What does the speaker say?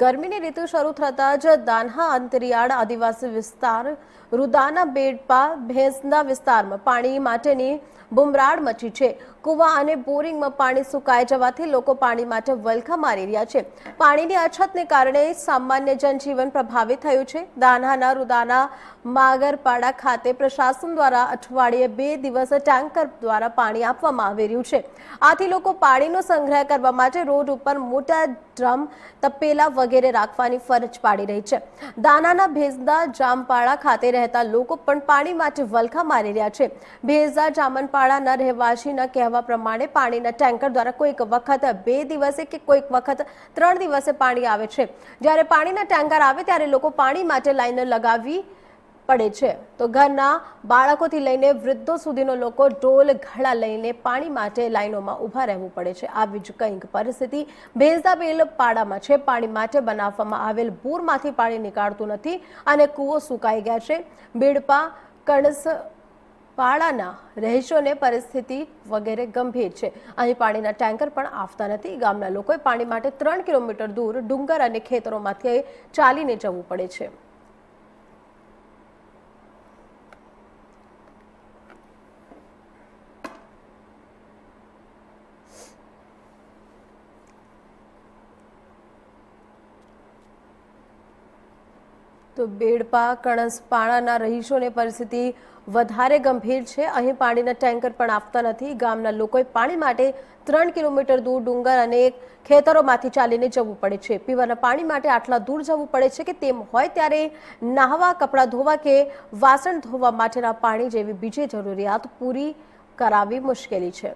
ગરમીની ઋતુ શરૂ થતાં જ દાન્હા અંતરિયાળ આદિવાસી વિસ્તાર, રુદાના બેડપા ભેંસના વિસ્તારમાં પાણી માટેની બુમરાડ મચી છે. કુવા અને બોરિંગમાં પાણી સુકાઈ જવાથી લોકો પાણી માટે વલખા મારી રહ્યા છે. પાણીની અછતને કારણે સામાન્ય જનજીવન પ્રભાવિત થયું છે. દાન્હાના રુદાના માગરપાડા ખાતે પ્રશાસન દ્વારા અઠવાડિયે બે દિવસ ટેન્કર દ્વારા પાણી આપવામાં આવી રહ્યું છે. આથી લોકો પાણીનો સંગ્રહ કરવા માટે રોડ ઉપર મોટા ડ્રમ તપેલા વગેરે રાખવાની ફરજ પાડી રહી છે. દાનાના ભેજદા જામપાડા ખાતે રહેતા લોકો પણ પાણી માટે વલખા મારી રહ્યા છે. ભેજદા જામનપાડાના રહેવાસીના કહેવા પ્રમાણે પાણીના ટેન્કર દ્વારા કોઈક વખત બે દિવસે કે કોઈક વખત ત્રણ દિવસે પાણી આવે છે. જ્યારે પાણીના ટેન્કર આવે ત્યારે લોકો પાણી માટે લાઈન લગાવવી પડે છે. તો ઘરના બાળકોથી લઈને વૃદ્ધો સુધીનો લોકો ઢોલ, ઘડા લઈને પાણી માટે લાઈનોમાં ઊભા રહેવું પડે છે. આવી જ કંઈક પરિસ્થિતિ ભેંસદાબેલ પાડામાં છે. પાણી માટે બનાવવામાં આવેલ પૂરમાંથી પાણી નીકાળતું નથી અને કૂવો સુકાઈ ગયા છે. બેડપા કણસ પાડાના રહીશોને પરિસ્થિતિ વગેરે ગંભીર છે. અહીં પાણીના ટેન્કર પણ આવતા નથી. ગામના લોકોએ પાણી માટે ત્રણ કિલોમીટર દૂર ડુંગર અને ખેતરોમાંથી ચાલીને જવું પડે છે. તો બેડપા કણસપાડાના રહીશોને પરિસ્થિતિ વધારે ગંભીર છે. અહીં પાણીના ટેન્કર પણ આપતા નથી. ગામના લોકોએ પાણી માટે ત્રણ કિલોમીટર દૂર ડુંગર અને ખેતરોમાંથી ચાલીને જવું પડે છે. પીવાના પાણી માટે આટલા દૂર જવું પડે છે કે તેમ હોય ત્યારે નાહવા, કપડાં ધોવા કે વાસણ ધોવા માટેના પાણી જેવી બીજી જરૂરિયાત પૂરી કરાવવી મુશ્કેલી છે.